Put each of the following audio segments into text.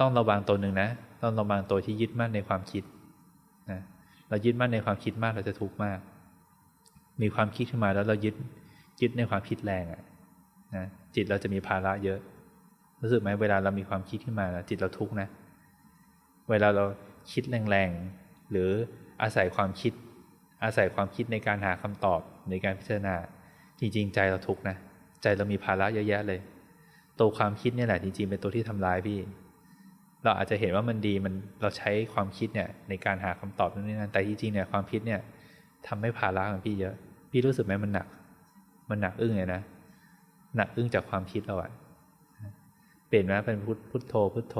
ต้องระวังตัวหนึ่งนะ ต้องระวังตัวที่ยึดมั่นในความคิดนะเรายึดมั่นในความคิดมากเราจะทุกข์มาก มีความคิดขึ้นมาแล้วเรายึดยึดในความคิดแรงอะนะจิตเราจะมีภาระเยอะ รู้สึกไหมเวลาเรามีความคิดขึ้นมาแล้วจิตเราทุกข์นะ เวลาเราคิดแรงๆหรืออาศัยความคิด อาศัยความคิดในการหาคำตอบในการพิจารณา จริง ๆ ใจเราทุกข์นะ ใจเรามีภาระเยอะแยะเลย ตัวความคิดเนี่ยแหละจริงๆเป็นตัวที่ทำร้ายพี่ เราอาจจะเห็นว่ามันดีมันเราใช้ความคิดเนี่ยในการหาคำตอบนั่นนี่นั่นแต่จริงๆเนี่ยความคิดเนี่ยทำให้ภาระของพี่เยอะ พี่รู้สึกไหมมันหนัก มันหนักอึ้งเลยนะหนักอึ้งจากความคิดเราอะเปลี่ยนมาเป็นพุทพุทโธพุทโธ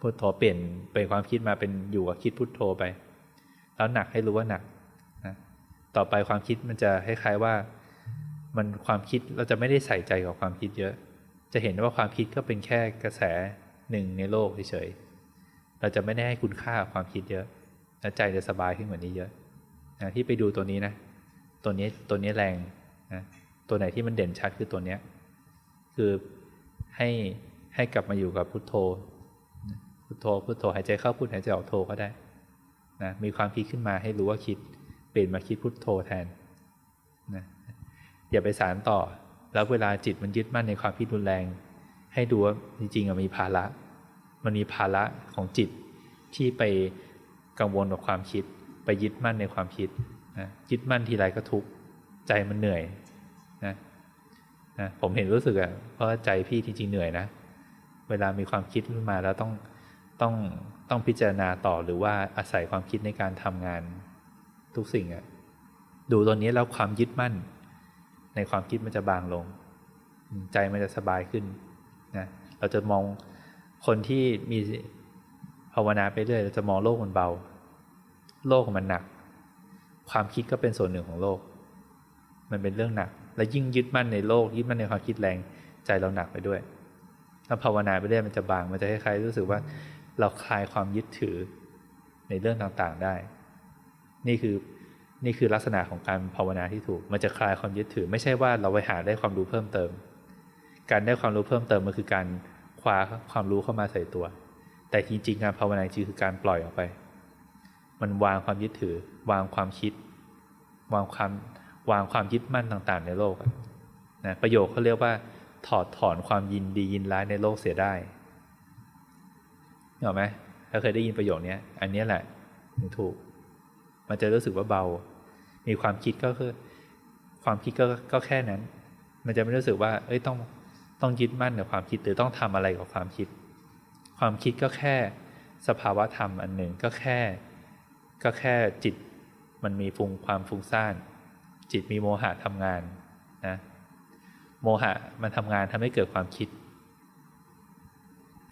พุทโธเปลี่ยนเป็นความคิดมาเป็นอยู่กับคิดพุทโธไป แล้วหนักให้รู้ว่าหนักนะต่อไปความคิดมันจะคล้ายๆว่า มันความคิดเราจะไม่ได้ใส่ใจกับความคิดเยอะ จะเห็นว่าความคิดก็เป็นแค่กระแส หนึ่งในโลกเฉยๆเราจะไม่ได้ให้คุณค่าความคิดเยอะและใจจะสบายขึ้นกว่านี้เยอะนะที่ไปดูตัวนี้นะ ตัวนี้ตัวนี้แรงนะตัวไหนที่มันเด่นชัดคือตัวเนี้ยคือให้ให้กลับมาอยู่กับพุทโธ พุทโธพุทโธหายใจเข้าพุทหายใจออกโธก็ได้นะมีความคิดขึ้นมาให้รู้ว่าคิดเปลี่ยนมาคิดพุทโธแทนนะอย่าไปสารต่อ แล้วเวลาจิตมันยึดมั่นในความคิดรุนแรง ให้ดูว่าจริงๆมีภาระ มันมีภาระของจิตที่ไปกังวลกับความคิด ไปยึดมั่นในความคิดนะยึดมั่นทีไรก็ทุกข์ใจมันเหนื่อยนะนะผมเห็นรู้สึกอะเพราะใจพี่จริงๆเหนื่อยนะ เวลามีความคิดขึ้นมาแล้วต้องต้องต้องพิจารณาต่อหรือว่าอาศัยความคิดในการทำงานทุกสิ่งอะดูตัวนี้แล้วความยึดมั่น ในความคิดมันจะบางลง ใจมันจะสบายขึ้น นะเราจะมองคนที่มีภาวนาไปเรื่อยเราจะมองโลกมันเบา โลกมันหนัก ความคิดก็เป็นส่วนหนึ่งของโลก มันเป็นเรื่องหนัก และยิ่งยึดมั่นในโลกยึดมั่นในความคิดแรงใจเราหนักไปด้วยถ้าภาวนาไปเรื่อยมันจะบางมันจะคล้ายๆรู้สึกว่าเราคลายความยึดถือในเรื่องต่างๆได้ นี่คือนี่คือลักษณะของการภาวนาที่ถูก มันจะคลายความยึดถือ ไม่ใช่ว่าเราไปหาได้ความรู้เพิ่มเติม การได้ความรู้เพิ่มเติมมันคือการคว้าความรู้เข้ามาใส่ตัว แต่จริงๆการภาวนาจริงคือการปล่อยออกไป มันวางความยึดถือ วางความคิด วางความวางความยึดมั่นต่างๆ ในโลกนะประโยคเขาเรียกว่า ถอดถอนความยินดียินร้ายในโลกเสียได้เห็นไหมถ้าเคยได้ยินประโยคนี้อันนี้แหละถึงถูก มันจะรู้สึกว่าเบา มีความคิดก็คือ ความคิดก็ก็แค่นั้น มันจะไม่รู้สึกว่า เอ้ยต้อง ต้องยึดมั่นกับความคิดหรือต้องทำอะไรกับความคิด ความคิดก็แค่สภาวะธรรมอันหนึ่งก็แค่ ก็แค่จิตมันมีฟุงความฟุ้งซ่าน จิตมีโมหะทำงานนะโมหะมันทำงานทำให้เกิดความคิด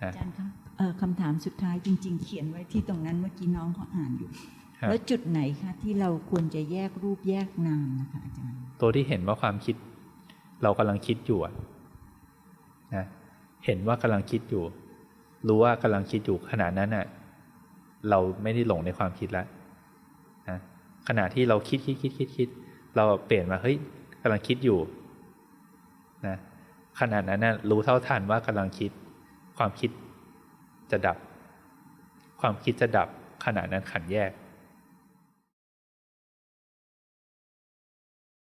อาจารย์คะเอ่อคำถามสุดท้ายจริง ๆ เขียนไว้ที่ตรงนั้นเมื่อกี้น้องเขาอ่านอยู่ครับแล้วจุดไหนคะที่เราควรจะแยกรูปแยกนามนะคะอาจารย์ ตัวที่เห็นว่าความคิด เรากำลังคิดอยู่อะ นะเห็นว่ากำลังคิดอยู่ รู้ว่ากำลังคิดอยู่ขณะนั้นน่ะ เราไม่ได้หลงในความคิดแล้วนะขณะที่เราคิดคิดคิดคิดคิดเราเปลี่ยนมาเฮ้ยกำลังคิดอยู่นะขณะนั้นน่ะรู้เท่าทันว่ากำลังคิด ความคิดจะดับ ความคิดจะดับขณะนั้นขันแยก